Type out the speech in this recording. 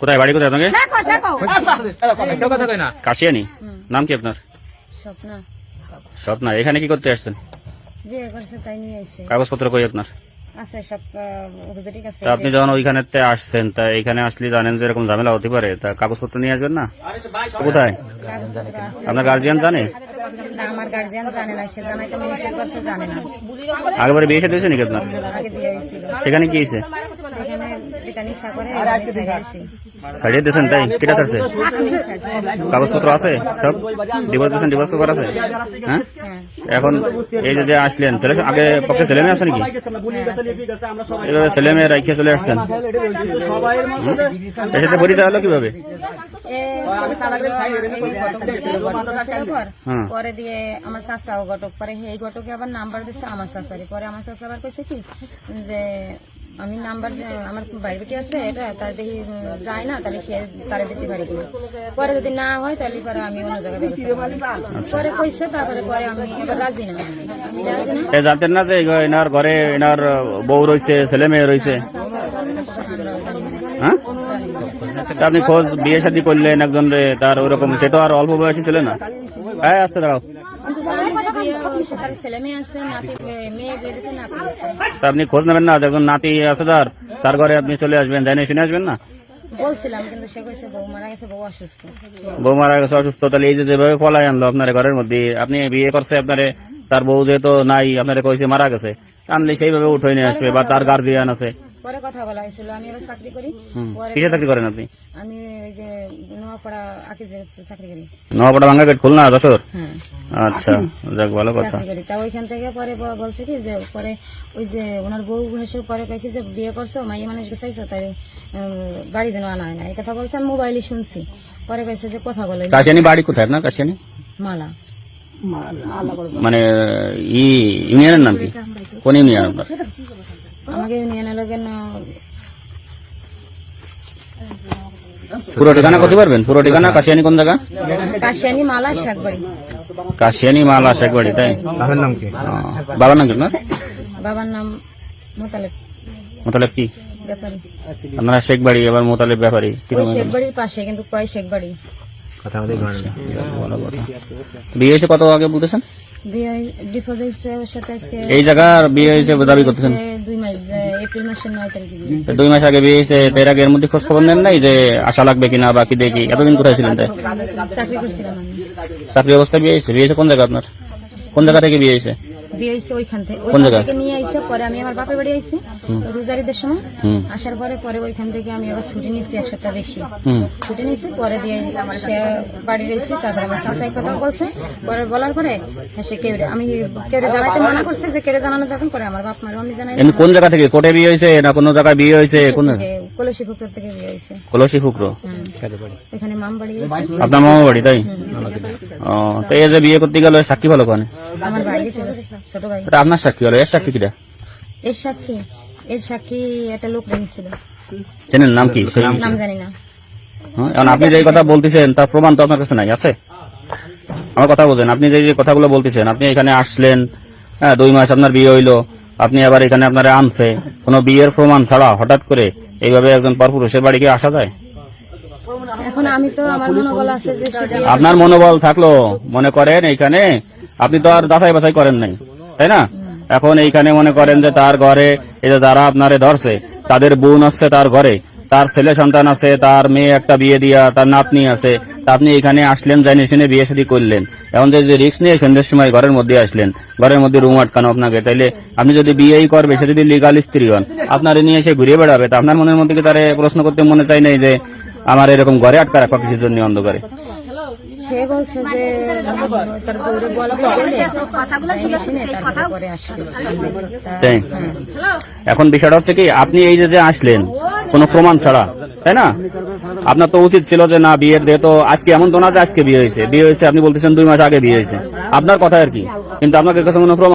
কোথায় বাড়ি কোথায় আপনাকে কাশিয়ানি? নাম কি আপনার? স্বপ্না। এখানে কি করতে আসছেন? কাগজপত্র কই আপনার? আপনি যখন ওইখানে আসছেন তা এখানে আসলে জানেন যে এরকম ঝামেলা হতে পারে। তা কাগজপত্র নিয়ে আসবেন না? কোথায়? আপনার গার্জিয়ান জানে? আগেবারে বিয়ে সাথে দিয়েছে নাকি আপনার? সেখানে কি হয়েছে? এখানে বিকানি সাগরে এখানে ছেড়ে দিয়েছি। ছাড়িয়ে দিয়েছেন তাই কেটে ছাড়ছে আমি ছাড়ছি। কাগজপত্র আছে সব ডিভোর্স দিয়েছেন ডিভোর্স পেপার আছে হ্যাঁ হ্যাঁ এখন এই যে যে আসলেন ছেলে আগে পক্ষে ছেলে মেয়ে আছে নাকি এভাবে ছেলে মেয়ে রাখিয়ে চলে আসছেন। হুম? এর সাথে পরিচয় হলো কীভাবে? এ পরিচয় হলো, এই ঘটক দিছিল, ঘটক দেওয়ার পর, হুম। পরে দিয়ে আমার চাচাও ঘটক পরে এই ঘটকে আবার নাম্বার দিচ্ছে আমার চাচারে পরে আমার চাচা আবার কইছে কি যে আমি নাম্বার আমার বাইরে আছে এটা তার দেখি যায় না তাহলে সে তারে দিতে পারি কিনা। পরে যদি না হয় তাহলে পরে আমি অন্য জায়গায় পরে কইছে তারপরে পরে আমি এবার রাজি না। এ জানতেন না যে এনার ঘরে এনার বউ রয়েছে ছেলে মেয়ে রয়েছে। হ্যাঁ? আপনি খোঁজ বিয়ে শাদী করলেন একজন তার ওরকম সে তো আর অল্প বয়সী ছিল না। হ্যাঁ আসতে দাঁড়াও। কিন্তু জানি যে বিয়ে হয়েছে, তার ছেলে মেয়ে আছে নাতি মেয়ে বিয়ে দিচ্ছে নাতি আছে তা আপনি খোঁজ নেবেন না? একজন নাতি আছে যার তার ঘরে আপনি চলে আসবেন জানিয়ে শুনে আসবেন না? বলছিলাম কিন্তু সে কইছে বউ মারা গেছে বউ অসুস্থ। বউ মারা গেছে অসুস্থ। তাহলে এই যে যেভাবে পলাই আনলো আপনার ঘরের মধ্যে আপনি বিয়ে করছে আপনারে তার বউ যেহেতু নাই আপনারে কইছে মারা গেছে আনলে সেইভাবে উঠে নিয়ে আসবে বা তার গার্জিয়ান আছে। পরে কথা বলা হয়েছিল আমি এবার চাকরি করি কিসে চাকরি করেন আপনি? আমি ওই যে নোয়াপাড়া আকি চাকরি করি। নোয়াপাড়া ভাঙ্গা গেট খুলনা যশোর? হ্যাঁ। আচ্ছা যাক ভালো কথা। তা ওইখান থেকে পরে বলছে কি যে পরে ওই যে ওনার বউ হেসে পরে কয়েছে যে বিয়ে করছ মাইয়া মানুষ চাইছো তাই বাড়ি যেন আনা হয় না। এই কথা বলছে আমি মোবাইলে শুনছি। পরে কয়েছে যে কথা বলে কাশিয়ানি বাড়ি কোথায় আপনার কাশিয়ানি? মালা। মানে ই ইউনিয়নের নাম কি? কোন ইউনিয়ন? আপনার আমাকে নিয়ে নিল পুরো ঠিকানা করতে পারবেন? পুরো ঠিকানা কাশিয়ানি কোন জায়গা? কাশিয়ানি মালা শাকবাড়ি। কাশিয়ানি মালা শেখবাড়ি তাই বাবার নাম কি ও, বাবার নাম কি আপনার বাবার নাম মোতালেব মোতালেব কি ব্যাপারী আপনারা শেখবাড়ি আবার মোতালেব ব্যাপারী কি ওই শেখবাড়ির পাশে কিন্তু কয় শেখবাড়ি কথা আমাদের ঘর ভালো কথা বিয়ে হয়েছে কত আগে বলতেছেন এই জায়গার বিয়ে হয়েছে দাবি করতেছেন? দুই মাস যে এপ্রিল মাসের নয় তারিখে বিয়ে তো দুই মাস আগে বিয়ে হয়েছে তো এর আগে এর মধ্যে খোঁজ খবর নেন নাই যে আশা লাগবে কিনা বাকি দেখি? এতদিন কোথায় ছিলেন তাই? চাকরি চাকরি অবস্থায় বিয়ে হয়েছে? বিয়ে হয়েছে কোন জায়গা আপনার? কোন জায়গা থেকে বিয়ে হয়েছে? বিয়ে হয়েছে ওইখান থেকে। কোন ওইখান জায়গা? থেকে নিয়ে আইসে পরে আমি আমার বাপের বাড়ি আইসি রোজারিদের সময়। আসার পরে পরে ওইখান থেকে আমি আবার ছুটি নিচ্ছি এক সপ্তাহ বেশি ছুটি নিচ্ছি পরে দিয়ে সে বাড়ি রয়েছে তারপরে আমার কথা বলছে। পরে বলার পরে হ্যাঁ, সে কেউ আমি কেউ জানাতে মানা করছে যে কেউ জানানো তখন পরে আমার বাপ মারও আমি জানাই কোন জায়গা থেকে? কোটে বিয়ে হয়েছে না কোনো জায়গায় বিয়ে হয়েছে? কোন কলসি পুকুর থেকে বিয়ে হয়েছে। কলসি ফুকরো? এখানে মাম বাড়ি আপনার মামা বাড়ি তাই? ও তো এই যে বিয়ে করতে গেল সাক্ষী ভালো কোন আমার আপনার সাক্ষী হলো এর সাক্ষী কিটা? এর সাক্ষী এর সাক্ষী একটা লোক রেখেছিল চেনেন নাম কি? নাম জানি না। হ্যাঁ, এখন আপনি যে কথা বলতেছেন তার প্রমাণ তো আপনার কাছে নাই আছে? আমার কথা বোঝেন আপনি যে যে কথাগুলো বলতেছেন আপনি এখানে আসলেন হ্যাঁ দুই মাস আপনার বিয়ে হইল আপনি আবার এখানে আপনারা আনছে কোনো বিয়ের প্রমাণ ছাড়া হঠাৎ করে এইভাবে একজন পরপুরুষের বাড়ি কি আসা যায়? এখন আমি তো আমার মনোবল আছে যে আপনার মনোবল থাকল মনে করেন এইখানে আপনি তো আর যাচাই বাছাই করেন নাই, তাই না? এখন এইখানে মনে করেন যে তার ঘরে, এই যে যারা আপনারে ধরছে, তাদের বোন আসছে তার ঘরে, তার ছেলে সন্তান আছে, তার মেয়ে একটা বিয়ে দিয়া, তার নাতনি আছে আপনি এখানে আসলেন জানি শুনে বিয়ে শাদী করলেন। এখন যে রিক্স নিয়ে সন্ধ্যের সময় ঘরের মধ্যে আসলেন, ঘরের মধ্যে রুম আটকানো আপনাকে, তাইলে আপনি যদি বিয়েই করবে সে যদি লিগাল স্ত্রী হন, আপনার নিয়ে এসে ঘুরে বেড়াবে, তা আপনার মনের মধ্যে কি তারে প্রশ্ন করতে মনে চাই নাই যে, আমার এরকম ঘরে আটকা রাখা কিছুর জন্য অন্ধকারে? সে বলছে যে তার বউরে বলে আসবে তা-। এখন বিষয়টা হচ্ছে কি আপনি এই যে যে আসলেন কোনো প্রমাণ ছাড়া তাই না? আপনার তো উচিত ছিল যে না বিয়ের যেহেতু আজকে এমন তো না যে আজকে বিয়ে হয়েছে। বিয়ে হয়েছে আপনি বলতেছেন দুই মাস আগে বিয়ে হয়েছে। আপনার কথা আর কি। কিন্তু আপনাকে কাছে কোনো প্রমাণ